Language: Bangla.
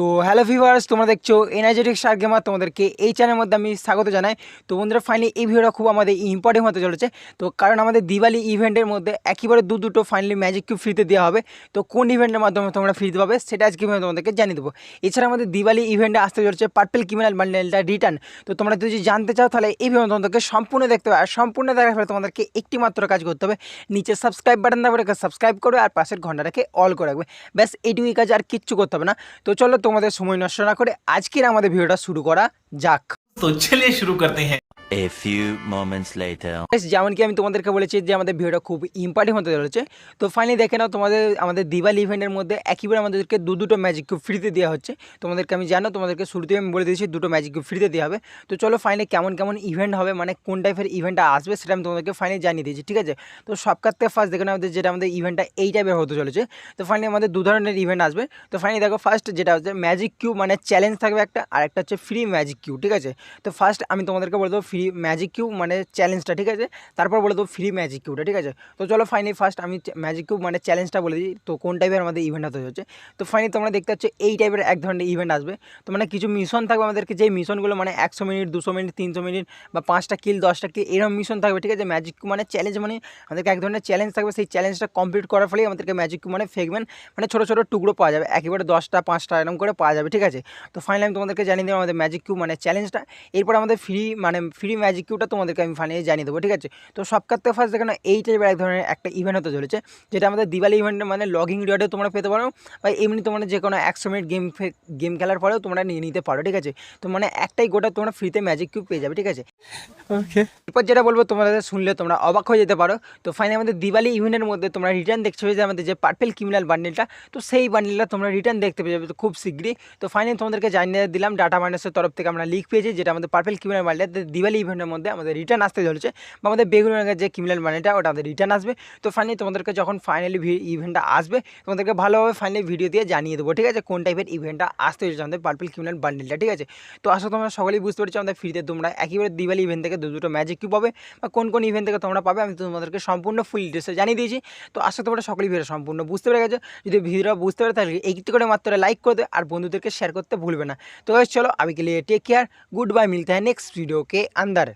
তো হ্যালো ভিভার্স তোমরা দেখছ এনার্জেটিক স্টার গেমার তোমাদেরকে এই চ্যানেলের মধ্যে আমি স্বাগত জানাই। তো বন্ধুরা ফাইনালি এই ভিডিওটা খুব আমাদের ইম্পর্টেন্ট হতে চলেছে। তো কারণ আমাদের দিওয়ালি ইভেন্টের মধ্যে একেবারে দু দুটো ফাইনালি ম্যাজিক কিউব ফ্রিতে দেওয়া হবে। তো কোন ইভেন্টের মাধ্যমে তোমরা ফ্রিতে পাবে, সেটা আজকে আমি তোমাদেরকে জানিয়ে দেবো। এছাড়া আমাদের দিওয়ালি ইভেন্টে আসতে চলেছে পার্পেল ক্রিমিনাল বান্ডেলটা রিটার্ন তো তোমরা যদি জানতে চাও, তাহলে এই ভিডিও তোমাদেরকে সম্পূর্ণ দেখতে হবে আর সম্পূর্ণ দেখার ফলে তোমাদেরকে একটি মাত্র কাজ করতে হবে। নিচে সাবস্ক্রাইব বাটন দাবো সাবস্ক্রাইব করবে আর পাশের ঘন্টাটাকে অল করে রাখবে। ব্যাস, এইটুকুই কাজ আর কিচ্ছু করতে হবে না। তো চলো তোমাদের সময় নষ্ট না করে আজকের আমাদের ভিডিওটা শুরু করা যাক। তো চলে শুরু করতে হ্যাঁ A few moments later. যেমন কি আমি তোমাদেরকে বলেছি যে আমাদের ভিডিওটা খুব ইম্পর্টেন্ট হতে চলেছে, তো ফাইনালি দেখে নাও তোমাদের, আমাদের দিওয়ালি ইভেন্টের মধ্যে একইবারে আমাদেরকে দু দুটো ম্যাজিক কিউব ফ্রিতে দেওয়া হচ্ছে। তোমাদেরকে আমি জানো, তোমাদেরকে শুরুতেই আমি বলে দিয়েছি দুটো ম্যাজিক কিউব ফ্রিতে দেওয়া হবে। তো চলো ফাইনালি কেমন কেমন ইভেন্ট হবে মানে কোন টাইপের ইভেন্টটা আসবে সেটা আমি তোমাদেরকে ফাইনালি জানিয়ে দিয়েছি, ঠিক আছে? তো সবকার থেকে ফার্স্ট দেখে নাও আমাদের যেটা আমাদের ইভেন্টটা এই টাইপের হতে চলেছে। তো ফাইনালি আমাদের দু ধরনের ইভেন্ট আসবে। তো ফাইনালি দেখো ফার্স্ট যেটা হচ্ছে ম্যাজিক কিউব মানে চ্যালেঞ্জ থাকবে একটা, আর একটা হচ্ছে ফ্রি ম্যাজিক কিউব ঠিক আছে? তো ফার্স্ট আমি তোমাদেরকে বলে দেবো ফ্রি ম্যাজিক কিউব মানে চ্যালেঞ্জটা ঠিক আছে? তারপর বলে দেবো ফ্রি ম্যাজিক কিউবটা ঠিক আছে? তো চলো ফাইনালি ফার্স্ট আমি ম্যাজিক কিউব মানে চ্যালেঞ্জটা বলে দিই। তো কোন টাইপের আমাদের ইভেন্ট হতে হচ্ছে? তো ফাইনালি তোমরা দেখতে পাচ্ছ এই টাইপের এক ধরনের ইভেন্ট আসবে। তো মানে কিছু মিশন থাকবে আমাদেরকে। যেই মিশনগুলো মানে একশো মিনিট, দুশো মিনিট, তিনশো মিনিট বা পাঁচটা কিল দশটা কিল এরকম মিশন থাকবে, ঠিক আছে? ম্যাজিক কিউব মানে চ্যালেঞ্জ মানে আমাদেরকে এক ধরনের চ্যালেঞ্জ থাকবে। সেই চ্যালেঞ্জটা কমপ্লিট করার ফলেই আমাদেরকে ম্যাজিক কিউব মানে ফেকবেন মানে ছোটো ছোটো টুকরো পাওয়া যাবে। একেবারে দশটা, পাঁচটা এরকম করে পাওয়া যাবে, ঠিক আছে? তো ফাইনালি আমি তোমাদেরকে জানিয়ে দেবো আমাদের ম্যাজিক কিউব মানে চ্যালেঞ্জটা এরপর আমাদের ফ্রি মানে ফ্রি ম্যাজিক কিউবটা তোমাদেরকে আমি ফাইনালি জানিয়ে দেবো ঠিক আছে? তো সব কার থেকে ফার্স্ট দেখানো এই টাইপের এক ধরনের একটা ইভেন্ট হতে চলেছে যেটা আমাদের দিওয়ালি ইভেন্টে মানে লগিং রিওয়ার্ডে তোমরা পেতে পারো বা এমনি তোমরা যে কোনো একশো মিনিট গেম গেম খেলার পরেও তোমরা নিয়ে নিতে পারো ঠিক আছে? তো মানে একটাই গোটা তোমরা ফ্রিতে ম্যাজিক কিউব পেয়ে যাবে ঠিক আছে? এরপর যেটা বলব তোমাদের শুনলে তোমরা অবাক হয়ে যেতে পারো তো ফাইনালি আমাদের দিওয়ালি ইভেন্টের মধ্যে তোমরা রিটার্ন দেখছ যে আমাদের যে পার্পেল ক্রিমিনাল বান্ডেলটা তো সেই বান্ডেলটা তোমরা রিটার্ন দেখতে পেয়ে যাবে তো খুব শীঘ্রই। তো ফাইনালি তোমাদেরকে জানিয়ে দিলাম ডাটা মাইনাসের তরফ থেকে আমরা লিক পেয়েছি যেটা আমাদের পার্পেল ক্রিমিনাল বান্ডেল দিওয়ালি ইভেন্টের মধ্যে আমাদের রিটার্ন আসতে চলেছে বা আমাদের বেগুনের যে ক্রিমিনাল মানিটা ওটা আমাদের রিটার্ন আসবে। তো ফাইনালি তোমাদেরকে যখন ফাইনালি ইভেন্টটা আসবে, তোমাদেরকে ভালোভাবে ফাইনালি ভিডিও দিয়ে জানিয়ে দেবো, ঠিক আছে? কোন টাইপের ইভেন্টটা আসতে চলেছে আমাদের পার্পল ক্রিমিনাল বান্ডেলটা ঠিক আছে? তো আসলে তোমরা সকলেই বুঝতে পারছ, আমাদের ফ্রিতে তোমরা একেবারে দিওয়ালি ইভেন্ট থেকে দু দুটো ম্যাজিক কি পাবে বা কোন কোন ইভেন্ট থেকে তোমরা পাবে, আমি তোমাদেরকে সম্পূর্ণ ফুল ড্রেসে জানিয়ে দিয়েছি। তো আসলে তোমরা সকলেই ভিডিও সম্পূর্ণ বুঝতে পেরে গেছো। যদি ভিডিওটা বুঝতে পারে, তাহলে একটি করে মাত্র লাইক করে দেবে আর বন্ধুদেরকে শেয়ার করতে ভুলবে না। তো চলো, আমি গেলে টেক কেয়ার গুড বাই মিলতে হয় নেক্সট ভিডিওকে আন અંદર